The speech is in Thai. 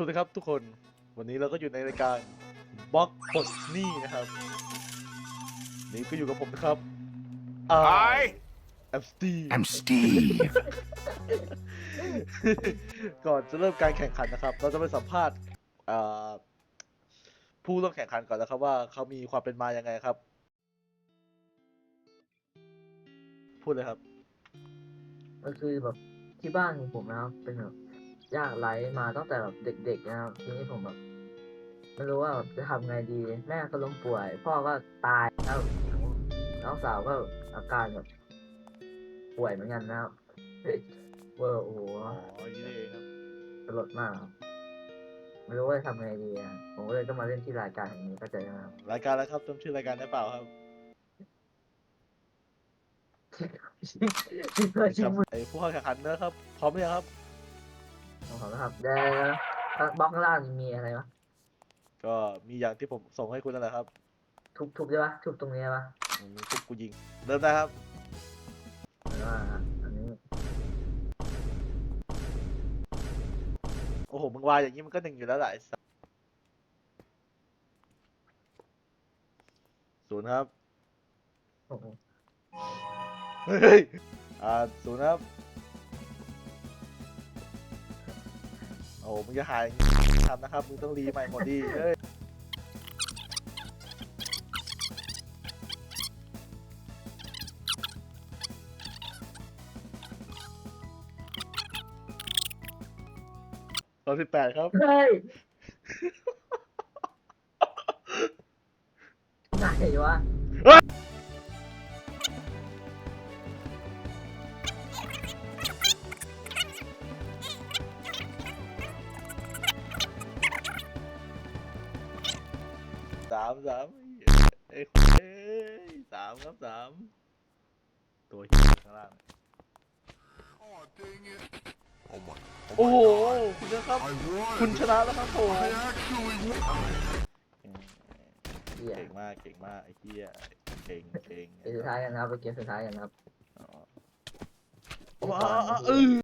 สวัสดีครับทุกคนวันนี้เราก็อยู่ในรายการบล็อกปลดหนี้นะครับ นี่ก็อยู่กับผมนะครับไอ I แอมสตี I'm Steve. ก่อนจะเริ่มการแข่งขันนะครับ เราจะไปสัมภาษณ์เอ่อผู้ร่วมแข่งขันก่อนนะครับว่าเขามีความเป็นมายังไงครับ พูดเลยครับ ก็คือแบบที่บ้านของผมนะครับเป็นแบบ ยากไร้มาตั้งแต่แบบเด็กๆนะครับทีนี้ผมแบบไม่รู้ว่าแบบจะทำไงดี แม่ก็ล้มป่วย พ่อก็ตายแล้วน้องสาวก็อาการแบบป่วยเหมือนกันนะครับเวอร์โอ้โหอ๋ออย่างนี้นี่เองครับสลดมากครับไม่รู้ว่าจะทำไงดีอะผมก็เลยต้องมาเล่นที่รายการแห่งนี้ก็ใจไหมครับรายการอะไรครับจำชื่อรายการได้เปล่าครับเพื่อชิครัมบมือไอผู้เข้าแข่งขันนะครับพร้อมหรือยังครับ ของเขานะครับเดี๋ยวบล็อกข้างล่างนี่มีอะไรวะก็มีอย่างที่ผมส่งให้คุณนั่นแหละครับ ทุบทุบได้ปะทุบตรงนี้ได้ปะอืมทุกกูยิง เริ่มได้ครับหรือว่าอันนี้โอ้โหมึงวายอย่างนี้มันก็หนึ่งอยู่แล้วแหละไอ้สัสศูนย์ครับโอ้โห เฮ้ยอ่าศูนย์ครับ อ้โหมึงจะหายอย่างนี้ไม่ทำนะครับ มึงต้องรีใหม่หมดดีเฮ้ยตอนสิบแปดครับ เฮ้ยไหนวะามสามเอ้ยเอ้ยสามครับสามตัวเหี้ยข้างล่าง Oh dang it! Oh my! โอ้โห คุณนะครับ I won! คุณชนะแล้วครับผม I actually won! เหี้ยเก่งมากเก่งมากไอ้เหี้ยเก่งเก่งเกมสุดท้ายกันนะครับเป็นเกมสุดท้ายกันนะครับ อ๋อว้าวเออ